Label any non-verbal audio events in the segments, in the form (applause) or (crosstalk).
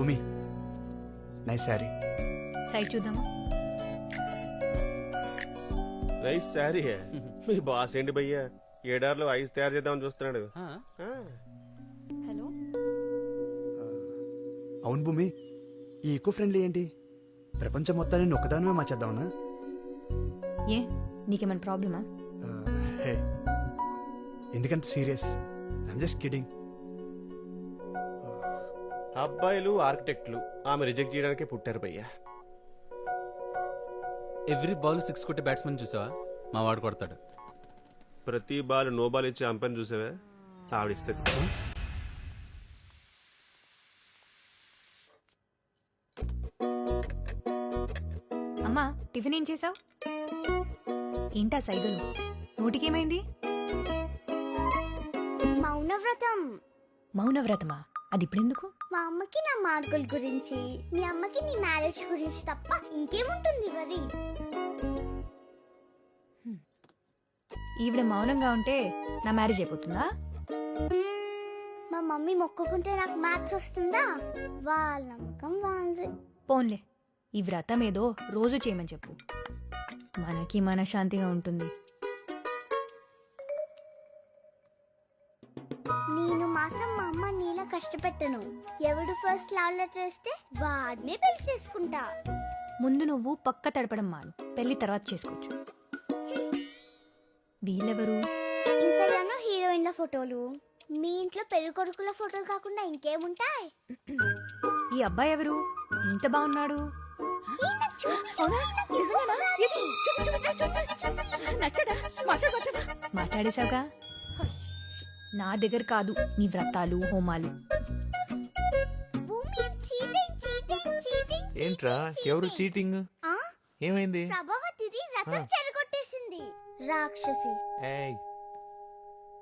భూమి. Nice sari side చూద్దామా? రైస్ సారీ మీ బాస్ ఏంటి భయ్యా? ఏడార్లో ఐస్ తయారు చేద్దామని చూస్తున్నాడు. ఆ. హలో అవును భూమి. ఈ ఈకో ఫ్రెండ్లీ ఏంటి? ప్రపంచం మొత్తాన్ని నేను ఒక్కదానమే మార్చేద్దామనా ఏ? నీకేమైనా ప్రాబ్లమా హే ఎందుకంత సీరియస్ ఐమ్ జస్ట్ కిడింగ్ అబ్బాయిలు ఆర్కిటెక్ట్లు. ఆమె రిజెక్ట్ చేయడానికే పుట్టారు భయ్యా. ఎవ్రీ బాల్ సిక్స్ కొట్టే బ్యాట్స్మెన్ చూసావా? మా వాడు కొడతాడు. ప్రతి బాల్ నో బాల్ ఇచ్చి అంపని చూసావా? ఆవిడిస్తుంది అమ్మా టిఫిన్ ఏం చేసావు? ఏంటా సైగలు? నోటికేమైంది? మౌనవ్రతం. మౌనవ్రతమా? అది ఇప్పుడెందుకు మా అమ్మకి నా మార్కుల గురించి మీ అమ్మకి నీ మ్యారేజ్ గురించి తప్ప ఇంకేముంటుంది వరి ఈవిడ మౌనంగా ఉంటే నా మ్యారేజ్ అయిపోతుందా? మా మమ్మీ మొక్కుకుంటే నాకు మ్యాథ్స్ వస్తుందా? వాళ్ళ నమ్మకం వాళ్ళది. పోన్లే. ఈ వ్రతం ఏదో రోజు చేయమని చెప్పు. మనకి మన శాంతిగా ఉంటుంది. నేను మాత్రం మా అమ్మ నీలా కష్టపెట్టను ఎవడు ఫస్ట్ లవ్ లెటర్ వస్తే వాడినే పెళ్ళి చేసుకుంటా ముందు నువ్వు పక్క తడపడం మాను పెళ్ళి తర్వాత చేసుకోవచ్చు వీళ్ళెవరు ఇన్స్టాగ్రామ్లో హీరోయిన్ల ఫోటోలు మీ ఇంట్లో పెళ్ళి కొడుకుల ఫోటోలు కాకుండా ఇంకేముంటాయి ఈ అబ్బాయి ఎవరు ఇంత బాగున్నాడు మాట్లాడేశావుగా నా దగ్గర కాదు నీ వ్రతాలు హోమాలు. ఏంట్రా? ఎవరు చీటింగ్. ఆ? ఏమైంది? ప్రభావతిది రథం చెరగొట్టేసింది. రాక్షసి. ఏయ్.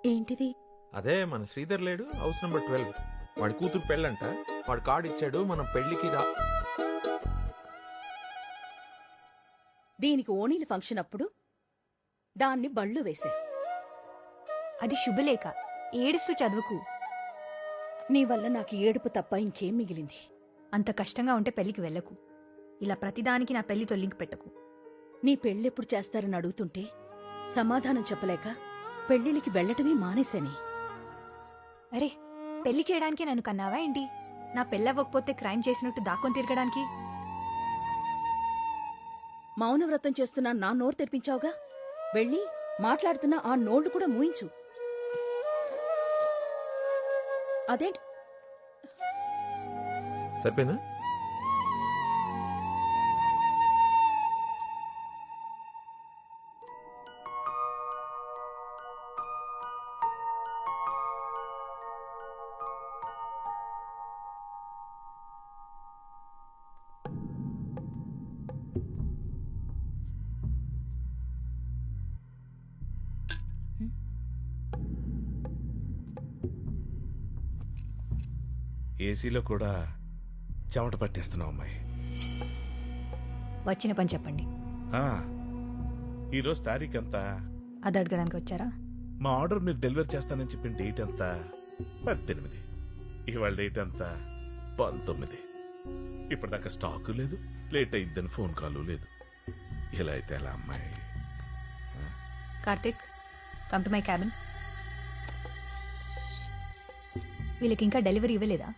ఏంటిది? అదే మన శ్రీధర్ లేడు హౌస్ నెంబర్ ట్వెల్వ్. వాడి కూతురు పెళ్ళంట. వాడు కార్డు ఇచ్చాడు మనం పెళ్ళికి రా. దీనికి ఓణీల ఫంక్షన్ అప్పుడు దాన్ని బళ్ళు వేశా అది శుభలేఖ. ఏడుస్తూ చదువుకు. నీ వల్ల నాకు ఏడుపు తప్ప ఇంకేం మిగిలింది. అంత కష్టంగా ఉంటే పెళ్ళికి వెళ్ళకు. ఇలా ప్రతిదానికి నా పెళ్ళితో లింక్ పెట్టకు. నీ పెళ్ళెప్పుడు చేస్తారని అడుగుతుంటే సమాధానం చెప్పలేక పెళ్ళిళ్ళకి వెళ్ళటమే మానేశాని. అరే పెళ్ళి చేయడానికి నన్ను కన్నావా ఏంటి? నా పెళ్ళవ్వకపోతే క్రైమ్ చేసినట్టు దాక్కొని తిరగడానికి? మౌనవ్రతం చేస్తున్నా నా నోరు తెరిపించావుగా? వెళ్ళి మాట్లాడుతున్న ఆ నోళ్ళు కూడా మూయించు. అదేంటి? సరిపోయిందా? ఏసీలో కూడా చెమట పట్టేస్తున్నావు అమ్మాయి. వచ్చిన పని చెప్పండి. ఆ, ఈరోజు తారీఖు ఎంత? అది అడగడానికి వచ్చారా? మా ఆర్డర్ మీరు డెలివరీ చేస్తానని చెప్పిన డేట్ ఎంత? పద్దెనిమిది. ఇవాళ డేట్ ఎంత? పంతొమ్మిది. ఇప్పటిదాకా స్టాక్ లేదు లేట్ అయిద్దని ఫోన్ కాల్ లేదు. ఇలా అయితే ఎలా అమ్మాయి? Karthik come to my cabin వీళ్ళకి ఇంకా డెలివరీ ఇవ్వలేదా?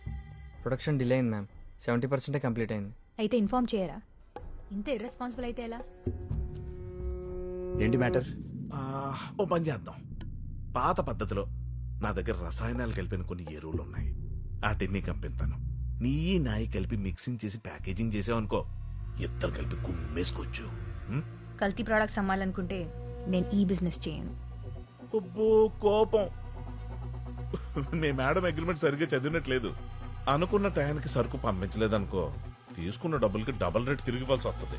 ప్రొడక్షన్ డిలే అయింది మ్యామ్. సెవెంటీ పర్సెంటే కంప్లీట్ అయింది. అయితే ఇన్ఫార్మ్ చేయరా? ఇంత ఇర్రెస్పాన్సిబుల్ అయితే ఎలా? ఏంటి మ్యాటర్? ఆ, ఓ పని చేద్దాం. పాత పద్ధతిలో నా దగ్గర రసాయనాలు కలిపిన కొన్ని ఎరువులు ఉన్నాయి. వాటిని కంపిస్తాను నీ నాయి కలిపి మిక్సింగ్ చేసి ప్యాకేజింగ్ చేసావనుకో ఇద్దరు కలిపి కుమ్మేసుకోవచ్చు. ఉం? కల్తీ ప్రోడక్ట్స్ అమ్మాలనుకుంటే నేను ఈ బిజినెస్ చేయను. అబ్బో కోపం. మీ మేడం అగ్రిమెంట్ సరిగ్గా చదివినట్లేదు. అనుకున్న టయానికి సరుకు పంపించలేదనుకో తీసుకున్న డబ్బులకి డబుల్ రేట్ తిరిగి ఇవ్వాల్సి వస్తుంది.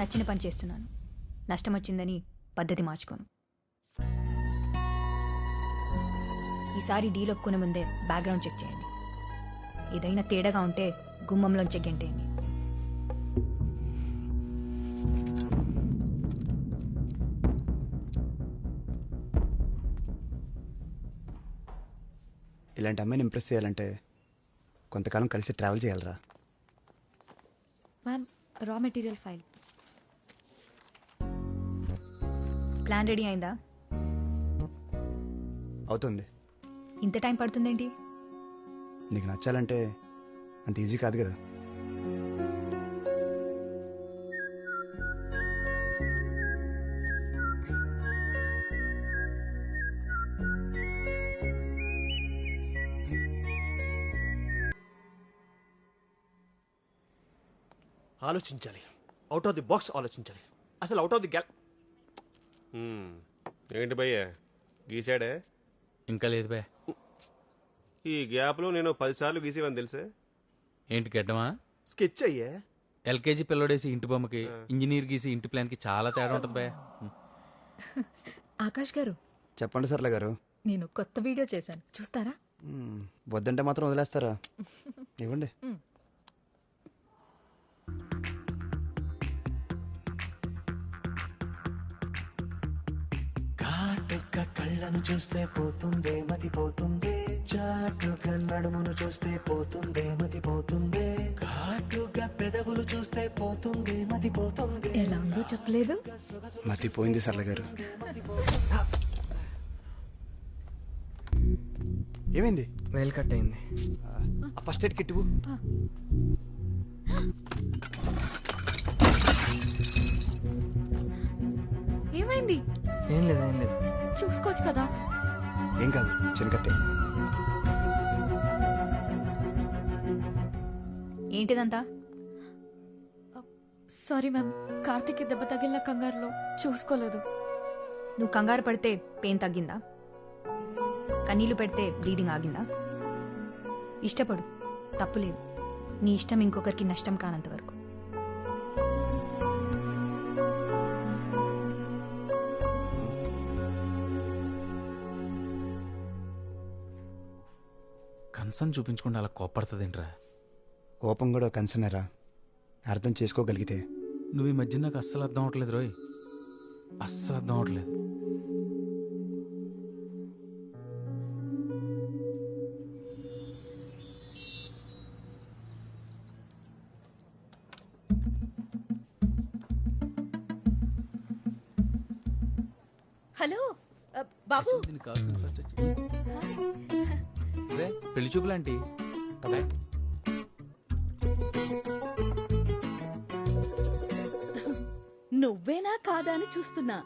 నచ్చిన పని చేస్తున్నాను. నష్టం వచ్చిందని పద్ధతి మార్చుకోను. ఈసారి డీల్ ఒప్పుకునే ముందే బ్యాక్గ్రౌండ్ చెక్ చేయండి. ఏదైనా తేడాగా ఉంటే గుమ్మంలోంచి గెంటేయండి ఇలాంటి అమ్మాయిని ఇంప్రెస్ చేయాలంటే కొంతకాలం కలిసి ట్రావెల్ చేయాలరా. Ma'am raw material file plan ready అయిందా? అవుతుంది. ఇంత టైం పడుతుందేంటి? నీకు నచ్చాలంటే అంత ఈజీ కాదు కదా. ఆలోచించాలి. అవుట్ ఆఫ్ ది బాక్స్ ఆలోచించాలి. అసలు అవుట్ ఆఫ్ ది గ్యాల్ ఏంటి భయ్య? గీసాడే ఇంకా లేదు బే ఈ గ్యాప్లో నేను పదిసార్లు గీసేవని తెలుసే? ఏంటి గడ్డమా? స్కెచ్ అయ్యే. ఎల్కేజీ పిల్లడేసి ఇంటి బొమ్మకి ఇంజనీర్ గీసి ఇంటి ప్లాన్కి చాలా తేడా ఉంటుంది బే ఆకాష్ గారు చెప్పండి సర్లే గారు. నేను కొత్త వీడియో చేశాను. చూస్తారా. వద్దంటే మాత్రం వదిలేస్తారా? (laughs) ఇవ్వండి. కళ్ళను చూస్తే పోతుందే మతి పోతుందే. చాటుగా నడుమును చూస్తే పోతుందే మతి పోతుందే. ఘాటుగా పెదవులు చూస్తే పోతుందే మతి పోతుంది. ఎలా ఉందో? చెప్పలేదు. మతిపోయింది సర్లే గారు. ఏమైంది? వేలు కట్ అయింది. ఆ ఫస్ట్ ఎయిడ్ కిట్ ఇవ్వు. ఏమైంది? ఏం లేదు ఏం లేదు. చూసుకోవచ్చు కదా. ఏం కాదు చిన్న కట్టే ఏంటిదంతా? సారీ మ్యామ్ కార్తీక్ దెబ్బ తగిలిన కంగారులో చూసుకోలేదు. నువ్వు కంగారు పడితే పెయిన్ తగ్గిందా? కన్నీళ్ళు పెడితే బ్లీడింగ్ ఆగిందా? ఇష్టపడు తప్పులేదు. నీ ఇష్టం ఇంకొకరికి నష్టం కానంత వరకు కన్సర్న్ చూపించకుండా అలా కోపడుతుందేంట్రా కోపం కూడా కన్సర్నరా. అర్థం చేసుకోగలిగితే. నువ్వు ఈ మధ్య నాకు అస్సలు అర్థం అవట్లేదు రోయ్. అస్సలు అర్థం అవట్లేదు. హలో బాబు. పెళ్ళి చూపులాంటి. నువ్వేనా కాదా అని చూస్తున్నా.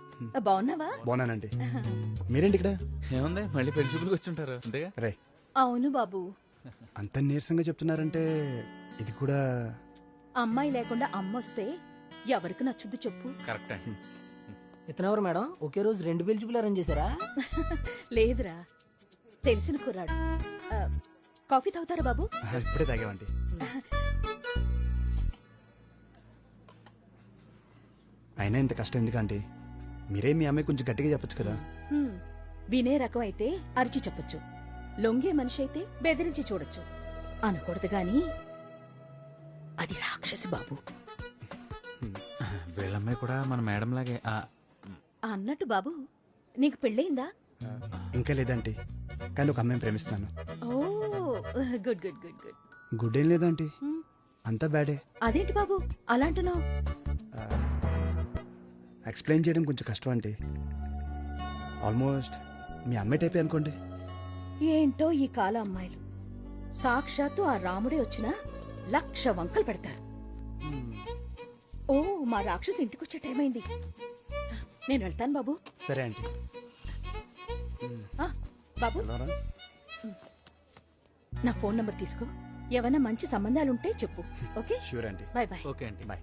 బాగున్నావా? బాగున్నానండి. (laughs) మీరేంటి ఇక్కడ ఏముంది మళ్ళీ పెళ్ళి చూపులకు వచ్చి ఉంటారు అంతేగా రే. అవును బాబు. అంత నీరసంగా చెప్తున్నారంటే ఇది కూడా అమ్మాయి లేకుండా అమ్మొస్తే ఎవరికి నచ్చుద్ది చెప్పు. కరెక్ట్ అండి. ఇతనెవరు మేడం? ఒకే రోజు రెండు పెళ్ళి చూపులు అరేంజ్ చేశారా? (laughs) లేదురా. తెలిసిన కుర్రాడు. కాఫీ తాగుతారా బాబు? ఇప్పుడే తాగామండి అయినా ఇంత కష్టం ఎందుకంటే మీరే మీ అమ్మాయి కొంచెం గట్టిగా చెప్పొచ్చు కదా. వినే రకం అయితే అరిచి చెప్పొచ్చు. లొంగే మనిషి అయితే బెదిరించి చూడొచ్చు. అనకూడదు గాని అది రాక్షసి బాబు. వీళ్ళమ్మాయి కూడా మన మేడం లాగే. అన్నట్టు బాబు నీకు పెళ్ళయిందా? ఇంకా లేదంటే కానీ ఒక అమ్మాయిని ప్రేమిస్తున్నాను. ఓ good good good good. Good ఏం లేదంటే హ్మ్. అంతా బ్యాడే. అదేంటి బాబు? అలాంటున్నావు ఎక్స్ప్లెయిన్ చేయడం కొంచెం కష్టం అంటే ఆల్మోస్ట్ మీ అమ్మాయి టైపే అనుకోండి. ఏంటో ఈ కాల అమ్మాయిలు. సాక్షాత్తు ఆ రాముడే వచ్చినా లక్ష వంకలు పెడతారు. ఓ మా రాక్షసు ఇంటికొచ్చే టైం అయింది. నేను వెళ్తాను బాబు. సరే ఆంటీ. ఆ, బాబు? నా ఫోన్ నంబర్ తీసుకో. ఏమైనా మంచి సంబంధాలుంటే చెప్పు. Okay? Sure aunty bye bye okay అండి బాయ్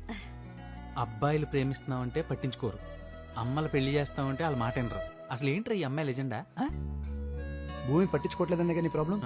అబ్బాయిలు ప్రేమిస్తున్నామంటే పట్టించుకోరు. అమ్మలు పెళ్ళి చేస్తామంటే వాళ్ళ మాట వినరు. అసలు ఏంట్రా ఈ అమ్మాయి లెజెండా? ఆ? భూమి పట్టించుకోవట్లేదనే కానీ ప్రాబ్లం.